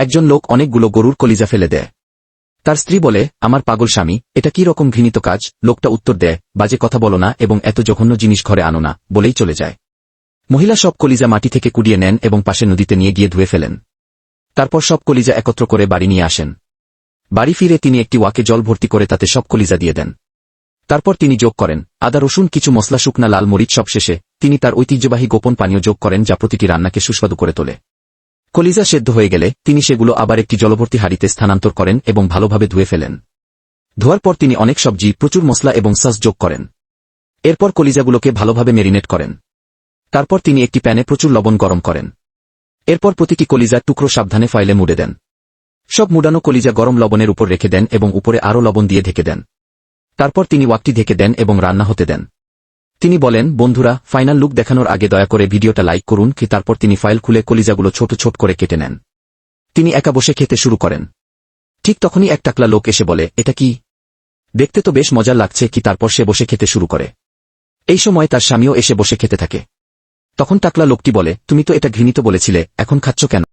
একজন লোক অনেকগুলো গরুর কলিজা ফেলে দেয়। তার স্ত্রী বলে, আমার পাগল স্বামী, এটা কি রকম ঘৃণিত কাজ? লোকটা উত্তর দেয়, বাজে কথা বলো না এবং এত জঘন্য জিনিস ঘরে আনো না, বলেই চলে যায়। মহিলা সব কলিজা মাটি থেকে কুড়িয়ে নেন এবং পাশে নদীতে নিয়ে গিয়ে ধুয়ে ফেলেন। তারপর সব কলিজা একত্র করে বাড়ি নিয়ে আসেন। বাড়ি ফিরে তিনি একটি ওয়াকে জল ভর্তি করে তাতে সব কলিজা দিয়ে দেন। তারপর তিনি যোগ করেন, আদা, রসুন, কিছু মশলা শুকনা লাল মরিচ সব শেষে তিনি তার ঐতিহ্যবাহী গোপন পানীয় যোগ করেন যা প্রতিটি রান্নাকে সুস্বাদু করে তোলে। কলিজা সেদ্ধ হয়ে গেলে তিনি সেগুলো আবার একটি জলভর্তি হাড়িতে স্থানান্তর করেন এবং ভালোভাবে ধুয়ে ফেলেন। ধোয়ার পর তিনি অনেক সবজি, প্রচুর মশলা এবং সস যোগ করেন। এরপর কলিজাগুলোকে ভালোভাবে মেরিনেট করেন। তারপর তিনি একটি প্যানে প্রচুর লবণ গরম করেন। এরপর প্রতিটি কলিজার টুকরো সাবধানে ফাইলে মুড়ে দেন। সব মুড়ানো কলিজা গরম লবণের উপর রেখে দেন এবং উপরে আরও লবণ দিয়ে ঢেকে দেন। তারপর তিনি ওয়াকটি ঢেকে দেন এবং রান্না হতে দেন। তিনি বলেন, বন্ধুরা, ফাইনাল লুক দেখানোর আগে দয়া করে ভিডিওটা লাইক করুন কি তারপর তিনি ফাইল খুলে কলিজাগুলো ছোট ছোট করে কেটে নেন। তিনি একা বসে খেতে শুরু করেন। ঠিক তখনই এক টাকলা লোক এসে বলে, এটা কি? দেখতে তো বেশ মজার লাগছে কি তারপর সে বসে খেতে শুরু করে। এই সময় তার স্বামীও এসে বসে খেতে থাকে। তখন টাকলা লোকটি বলে, তুমি তো এটা ঘৃণিত বলেছিলে, এখন খাচ্ছ কেন?